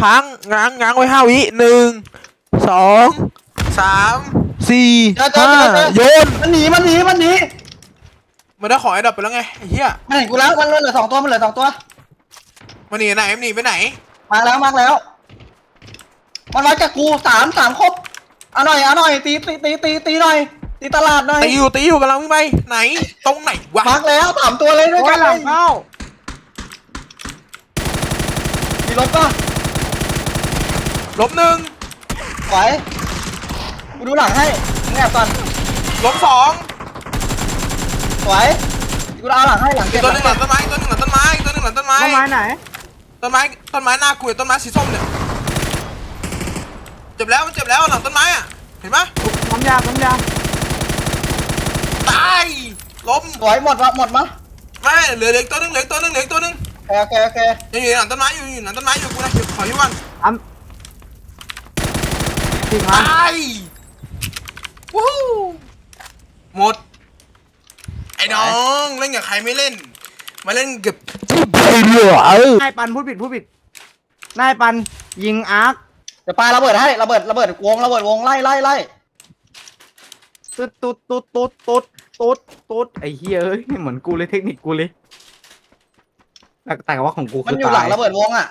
ค้างง้างง้างไว้ห้าวิหนึ่งสองสามสี่ห้าโยนมันหนีมันหนีมันหนีมันได้ของไอ้ดับไปแล้วไงไอ้เหี้ยมันเห็นกูแล้วมันเหลือสองตัวมันเหลือสองตัวมันหนีไหนมันหนีไปไหน มาแล้วมาแล้ว มันมาจากกูสามสามครบเอาหน่อยเอาหน่อยตีตีตีตีตีหน่อยตีตลาดหน่อยตีอยู่ตีอยู่กำลังวิ่งไปไหนตรงไหนวะมาร์กแล้วสามตัวเลยด้วยโอ้กัยนหลังเข้ามีรถป่ะ ลบหนึ่งไหวกูดูหลังให้แอบก่อนลบสองไหวกูเอาหลังให้หลังอีเก็กบตัวหนึ่งหลังต้นไม้อีกตัวหนึ่งหลังต้นไม้อีกตัวหนึ่งหลังต้นไม้ต้นไม้ไหน ต้นไม้ต้นไม้หน้ากูต้นไม้สีส้มเนี่ยเจ็บแล้วมันเจ็บแล้วหลังต้นไม้อะเห็นปะน้ำยา น้ำยา ตายล้มไหวหมดวะหมดมั้ยไม่เหลือเหลืออีกตัวหนึงเหลืออีกตัวหนึงเหลืออีกตัวหนึงโอเคโอเคโอเคยังอยู่หลังต้นไม้อยู่อยู่หลังต้นไม้อยู่กูนะขอที่วันอ้ำ สี่พันตายวู้ฮู้หมด ไอ้น้องเล่นกับใครไม่เล่น มาเล่นกับไปเหรอเออนายปันพูดผิดพูดผิดนายปันยิงอาร์คเดี๋ยวปาระเบิดให้ระเบิดระเบิดวงระเบิดวงไล่ไล่ไล่ตุ๊ดตุ๊ดตุ๊ดตุ๊ดตุ๊ดตุ๊ดตุ๊ดไอ้เฮียเอ้ยเหมือนกูเลยเทคนิคกูเลยแต่แต่ว่าของกูมันคืออยู่หลัตางยระเบิดวงอะ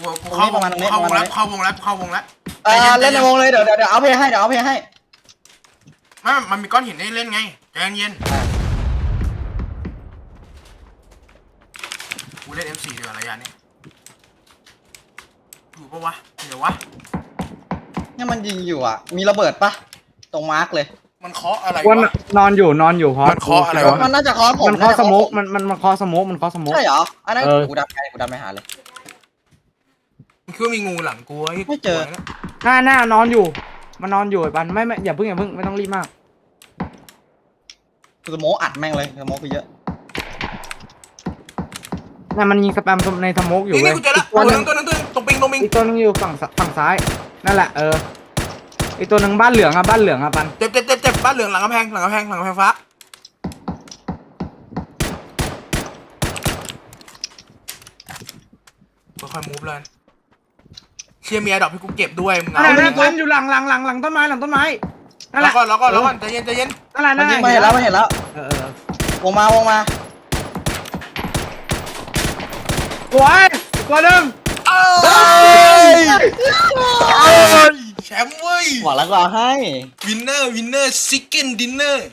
กูกูเข้าวประงมาณตรงนี้เข้าวงประมาณแล้วนี้เข้าวงแล้วเข้าวงแล้วเออเล่นในวงเลยเดี๋ยวเดี๋ยวเดี๋ยวเอาเพย์ให้เดี๋ยวเอาเพย์ให้ไม่มันมีก้อนหินให้เล่นไงใจเย็นๆกูเล่น M4 ดีกว่าระยะนี้อยู่ปะวะเดี๋ยววะเนี่ยมันยิงอยู่อะ มีระเบิดปะตรงมาร์กเลย มันเคาะอะไรวันวะ นอนอยู่นอนอยู่เพราะมันเคาะอะไรวะ มันน่าจะคอสผมมันเคอสโมกน่าจะมันมันมันเคอสโมกมันเคอสโมกใช่เหรออันนั้นเออ กูดับไปกูดับไปหาเลยมัน คือว่ามีงูหลังกูไอ้ไม่เจอหน้าหน้านอนอยู่ มันนอนอยู่ไอ้ปันไม่ไม่อย่าเพิ่งอย่าเพิ่งไม่ต้องรีบมากกูสโมกอัดแม่งเลยสโมกไปเยอะน่ะมันยิงสแปมในสโมกอยู่นี่เว้นี่ยกูเจอละอีกตัวตัวหนึนึงงตัวนึงตัวนึงตรงปิงตรงปิงอีกตัวหนึงอยู่ฝั่งสฝั่งซ้าย นั่นแหละเอออีกตัวหนึ่งบ้านเหลืองอะบ้านเหลืองอะปันเจ็บเจ็บเจ็บเจ็บบ้านเหลืองหลังกำแพงหลังกำแพงหลังกำแพงฟ้าค่อยๆมูฟเลยเชียร์เมียดอกให้กูเก็บด้วยมึงนั่เอานแหละจริงปันะนอยู่หลังหลังหลังหลังต้นไม้หลังต้นไม้นั่นแหแล้วละก่อนแล้วก่อนแล้วก่อนใจเย็นใจเย็นนั่นแหละมันั่นนแหยิละงมาเห็นแล้วมาเห็นแล้วเออเออวงมาวงมาสวยอีกตัวหนึ่งเอ้ยเอ้ยแชมป์เว้ยบอกแล้วก็เอาให้ วินเนอร์วินเนอร์ซิกเก้นดินเนอร์